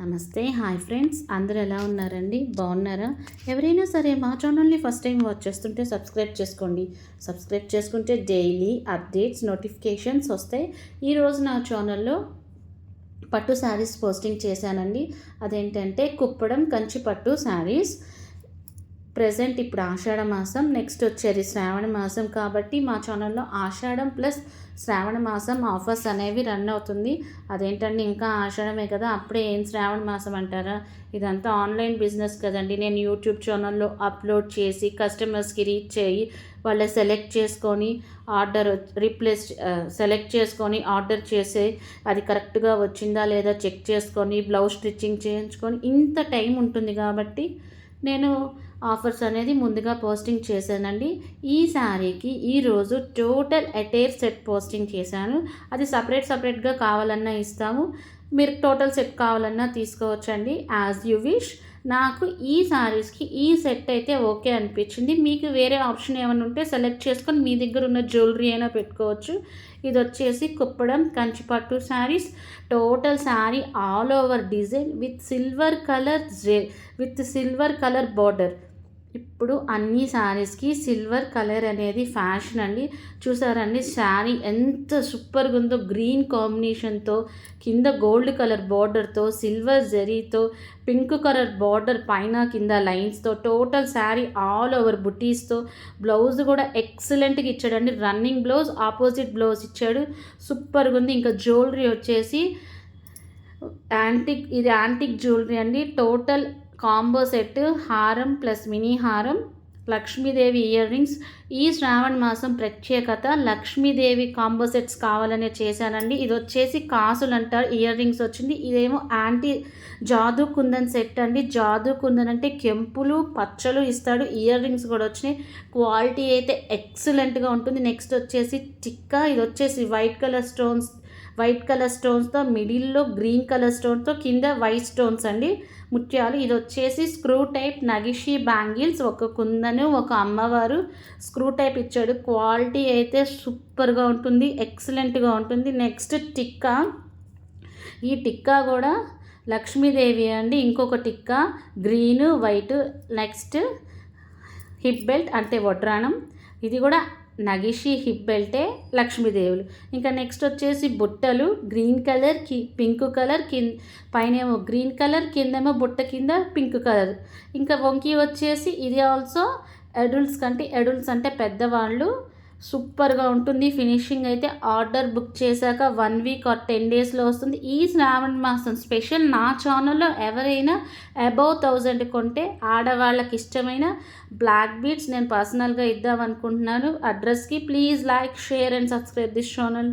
నమస్తే hi friends. అందరూ ఎలా ఉన్నారండి? బాగున్నారా? ఎవరైనా సరే మా ఛానల్ని ఫస్ట్ టైం వాచ్ చేస్తుంటే సబ్స్క్రైబ్ చేసుకోండి. సబ్స్క్రైబ్ చేసుకుంటే డైలీ అప్డేట్స్ నోటిఫికేషన్స్ వస్తాయి. ఈరోజు నా ఛానల్లో పట్టు శారీస్ పోస్టింగ్ చేశానండి. అదేంటంటే కుప్పడం కంచి పట్టు శారీస్. ప్రజెంట్ ఇప్పుడు ఆషాఢ మాసం నెక్స్ట్ వచ్చేది శ్రావణ మాసం కాబట్టి మా ఛానల్లో ఆషాఢం ప్లస్ శ్రావణ మాసం ఆఫర్స్ అనేవి రన్ అవుతుంది. అదేంటండి ఇంకా ఆషాఢమే కదా అప్పుడే ఏం శ్రావణ మాసం అంటారా? ఇదంతా ఆన్లైన్ బిజినెస్ కదండి. నేను యూట్యూబ్ ఛానల్లో అప్లోడ్ చేసి కస్టమర్స్కి రీచ్ చేయి వాళ్ళ సెలెక్ట్ చేసుకొని ఆర్డర్ రీప్లేస్ సెలెక్ట్ చేసుకొని ఆర్డర్ చేసే అది కరెక్ట్గా వచ్చిందా లేదా చెక్ చేసుకొని బ్లౌజ్ స్టిచ్చింగ్ చేయించుకొని ఇంత టైం ఉంటుంది కాబట్టి నేను ఆఫర్స్ అనేది ముందుగా పోస్టింగ్ చేశానండి. ఈ శారీకి ఈరోజు టోటల్ అటైర్ సెట్ పోస్టింగ్ చేశాను. అది సపరేట్ సపరేట్గా కావాలన్నా ఇస్తాము. మీరు టోటల్ సెట్ కావాలన్నా తీసుకోవచ్చండి. As you wish. నాకు ఈ శారీస్కి ఈ సెట్ అయితే ఓకే అనిపించింది. మీకు వేరే ఆప్షన్ ఏమైనా ఉంటే సెలెక్ట్ చేసుకొని మీ దగ్గర ఉన్న జ్యువెలరీ అయినా పెట్టుకోవచ్చు. ఇది వచ్చేసి కుప్పడం కంచిపట్టు saris total sari all over design with silver colour J with silver colour border. ఇప్పుడు అన్ని శారీస్కి సిల్వర్ కలర్ అనేది ఫ్యాషన్ అండి. చూసారండి శారీ ఎంత సూపర్గా ఉందో గ్రీన్ కాంబినేషన్తో కింద గోల్డ్ కలర్ బార్డర్తో సిల్వర్ జరీతో పింక్ కలర్ బార్డర్ పైన కింద లైన్స్తో టోటల్ శారీ ఆల్ ఓవర్ బుటీస్తో బ్లౌజ్ కూడా ఎక్సలెంట్గా ఇచ్చాడండి. రన్నింగ్ బ్లౌజ్ ఆపోజిట్ బ్లౌజ్ ఇచ్చాడు. సూపర్గా ఉంది ఇంకా జ్యువెలరీ వచ్చేసి యాంటిక్ ఇది యాంటిక్ జ్యువెలరీ అండి. టోటల్ కాంబో సెట్ హారం ప్లస్ మినీ హారం లక్ష్మీదేవి ఇయర్ రింగ్స్. ఈ శ్రావణ మాసం ప్రత్యేకత లక్ష్మీదేవి కాంబో సెట్స్ కావాలనే చేశానండి. ఇది వచ్చేసి కాసులు అంటారు ఇయర్ రింగ్స్ వచ్చింది. ఇదేమో యాంటీ జాదు కుందన్ సెట్ అండి. జాదు కుందన్ అంటే కెంపులు పచ్చలు ఇస్తాడు. ఇయర్ రింగ్స్ కూడా వచ్చినాయి. క్వాలిటీ అయితే ఎక్సలెంట్గా ఉంటుంది. నెక్స్ట్ వచ్చేసి టిక్కా ఇది వచ్చేసి white colour stones white colour స్టోన్స్తో మిడిల్లో గ్రీన్ కలర్ స్టోన్తో కింద వైట్ స్టోన్స్ అండి. ముత్యాలు ఇది వచ్చేసి స్క్రూ టైప్ నగిషి బ్యాంగిల్స్ ఒక కుందను ఒక అమ్మవారు స్క్రూ టైప్ ఇచ్చాడు. క్వాలిటీ అయితే సూపర్గా ఉంటుంది ఎక్సలెంట్గా ఉంటుంది. నెక్స్ట్ టిక్కా. ఈ టిక్కా కూడా లక్ష్మీదేవి అండి ఇంకొక tikka. Green white next hip belt అంటే వడ్రాణం. ఇది కూడా నగిషి హిప్ బెల్టే లక్ష్మీదేవులు. ఇంకా నెక్స్ట్ వచ్చేసి బుట్టలు గ్రీన్ కలర్కి పింక్ కలర్ కింద పైనేమో గ్రీన్ కలర్ కిందేమో బుట్ట కింద పింక్ కలర్. ఇంకా వంకి వచ్చేసి ఇది ఆల్సో అడల్ట్స్ కంటే అడల్ట్స్ అంటే పెద్దవాళ్ళు సూపర్గా ఉంటుంది. ఫినిషింగ్ అయితే ఆర్డర్ బుక్ చేశాక వన్ వీక్ ఆర్ టెన్ డేస్లో వస్తుంది. ఈ శ్రావణ మాసం స్పెషల్ నా ఛానల్లో ఎవరైనా అబౌవ్ థౌజండ్ కొంటే ఆడవాళ్ళకి ఇష్టమైన బ్లాక్ బీట్స్ నేను పర్సనల్గా ఇద్దాం అనుకుంటున్నాను అడ్రస్కి please like share and subscribe this channel.